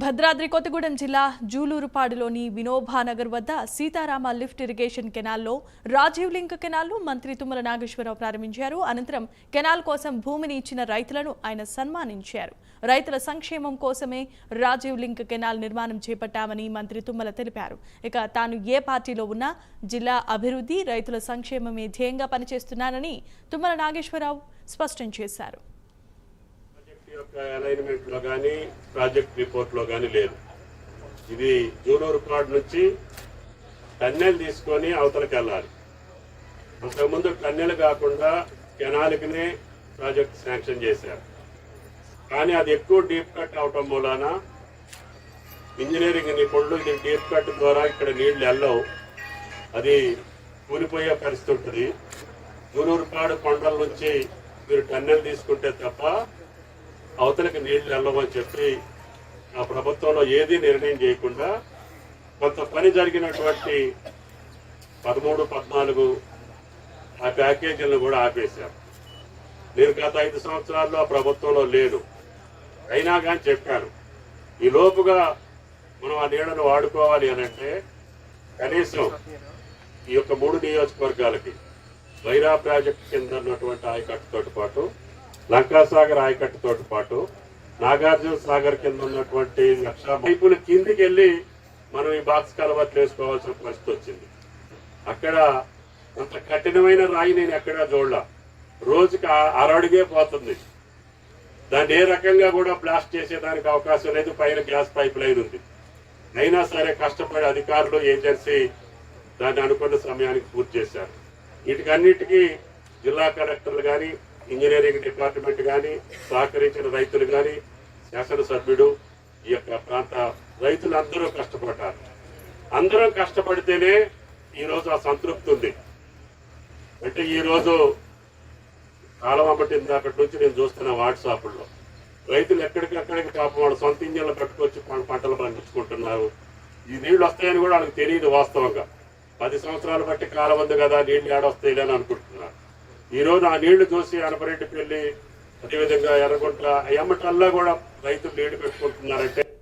భద్రాద్రి కొత్తగూడెం జిల్లా జూలూరుపాడులోని వినోభానగర్ వద్ద సీతారామ లిఫ్ట్ ఇరిగేషన్ కెనాల్లో రాజీవ్ లింక్ కెనాల్ను మంత్రి తుమ్మల నాగేశ్వరరావు ప్రారంభించారు. అనంతరం కెనాల్ కోసం భూమిని ఇచ్చిన రైతులను ఆయన సన్మానించారు. రైతుల సంక్షేమం కోసమే రాజీవ్ లింక్ కెనాల్ నిర్మాణం చేపట్టామని మంత్రి తుమ్మల తెలిపారు. ఇక తాను ఏ పార్టీలో ఉన్నా జిల్లా అభివృద్ధి రైతుల సంక్షేమమే ధ్యేయంగా పనిచేస్తున్నానని తుమ్మల నాగేశ్వరరావు స్పష్టం చేశారు. యొక్క అలైన్మెంట్లో కానీ ప్రాజెక్ట్ రిపోర్ట్లో కానీ లేదు. ఇది జూలూరు కార్డ్ నుంచి టన్నెల్ తీసుకొని అవతలకి వెళ్ళాలి. అంతకుముందు టన్నెల్ కాకుండా కెనాల్కినే ప్రాజెక్ట్ శాంక్షన్ చేశారు. కానీ అది ఎక్కువ డీప్ కట్ అవటం మూలాన ఇంజనీరింగ్ నిపుణులు ఇది డీప్ కట్ ద్వారా ఇక్కడ నీళ్ళు వెళ్ళవు. అది కూలిపోయే పరిస్థితి ఉంటుంది. జూలూరుపాడు కొండల నుంచి మీరు టన్నెల్ తీసుకుంటే తప్ప అవతలకి నీళ్ళు వెళ్ళవని చెప్పి ఆ ప్రభుత్వంలో ఏది నిర్ణయం చేయకుండా కొంత పని జరిగినటువంటి పదమూడు పద్నాలుగు ఆ ప్యాకేజీలను కూడా ఆపేశారు. నేను గత ఐదు సంవత్సరాల్లో ఆ ప్రభుత్వంలో లేను. అయినా కానీ చెప్పాను. ఈ లోపుగా మనం ఆ నీళ్ళను వాడుకోవాలి అని అంటే కనీసం ఈ యొక్క మూడు నియోజకవర్గాలకి వైరా ప్రాజెక్ట్ కింద ఉన్నటువంటి ఆయకట్టుతో పాటు లంకాసాగర్ ఆయకట్టుతో పాటు నాగార్జున సాగర్ కింద ఉన్నటువంటి లక్ష పైపుల కిందికి వెళ్ళి మనం ఈ బాక్స్ కలవట్లు వేసుకోవాల్సిన పరిస్థితి వచ్చింది. అక్కడ అంత కఠినమైన రాయి నేను ఎక్కడా చూడలా. రోజుకి అరడుగే పోతుంది. దాన్ని ఏ రకంగా కూడా బ్లాస్ట్ చేసేదానికి అవకాశం లేదు. పైన గ్యాస్ పైప్ లైన్ ఉంది. అయినా సరే కష్టపడి అధికారులు ఏజెన్సీ దాన్ని అనుకున్న సమయానికి పూర్తి చేశారు. వీటికన్నిటికీ జిల్లా కలెక్టర్లు కానీ ఇంజనీరింగ్ డిపార్ట్మెంట్ కానీ సహకరించిన రైతులు కానీ శాసనసభ్యుడు ఈ యొక్క ప్రాంత రైతులందరూ కష్టపడ్డారు. అందరం కష్టపడితేనే ఈరోజు ఆ సంతృప్తి ఉంది. అంటే ఈరోజు కాలం అమ్మటింది అక్కడి నుంచి నేను చూస్తున్న వాట్సాప్లో. రైతులు ఎక్కడికక్కడికి పాపం వాళ్ళు సొంత ఇంజన్లు పెట్టుకొచ్చి పంటలు పండించుకుంటున్నారు. ఈ నీళ్ళు వస్తాయని కూడా వాళ్ళకి తెలియదు వాస్తవంగా. పది సంవత్సరాలు బట్టి కాలం ఉంది కదా నీళ్ళు ఏడొస్తాయి అని అనుకుంటున్నారు. ఈ రోజు ఆ నీళ్ళు చూసి అనపరెడ్డికి వెళ్ళి అదేవిధంగా ఎర్రగుంట్ల ఎమ్మటల్లా కూడా రైతులు నీళ్ళు పెట్టుకుంటున్నారంటే